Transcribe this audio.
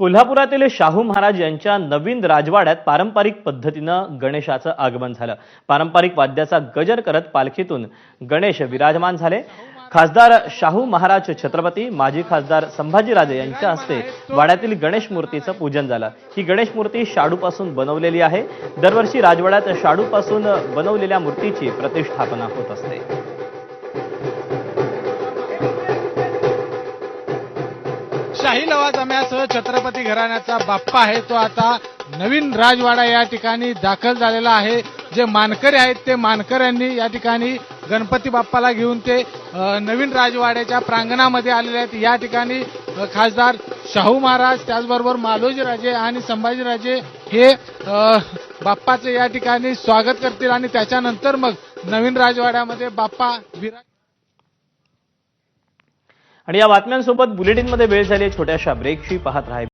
कोल्हापुरातील शाहू महाराज यांच्या नवीन राजवाड्यात पारंपरिक पद्धतीनं गणेशाचं आगमन झालं. पारंपरिक वाद्याचा गजर करत पालखीतून गणेश विराजमान झाले. खासदार शाहू महाराज छत्रपती माजी खासदार संभाजीराजे यांच्या हस्ते वाड्यातील गणेश मूर्तीचं पूजन झालं. ही गणेश मूर्ती शाडूपासून बनवलेली आहे. दरवर्षी राजवाड्यात शाडूपासून बनवलेल्या मूर्तीची प्रतिष्ठापना होत असते. शाही लवाजम्यासह छत्रपती घराण्याचा बाप्पा आहे. तो आता नवीन राजवाडा या ठिकाणी दाखल झालेला आहे. जे मानकरी आहेत ते मानकऱ्यांनी या ठिकाणी गणपती बाप्पाला घेऊन ते नवीन राजवाड्याच्या प्रांगणामध्ये आलेले आहेत. या ठिकाणी खासदार शाहू महाराज त्याचबरोबर मालोजीराजे आणि संभाजीराजे हे बाप्पाचे या ठिकाणी स्वागत करतील आणि त्याच्यानंतर मग नवीन राजवाड्यामध्ये बाप्पा विराज आणि या बातम्यांसोबत बुलेटिनमध्ये वेळ झाली छोट्याशा ब्रेकशी पाहत राहा.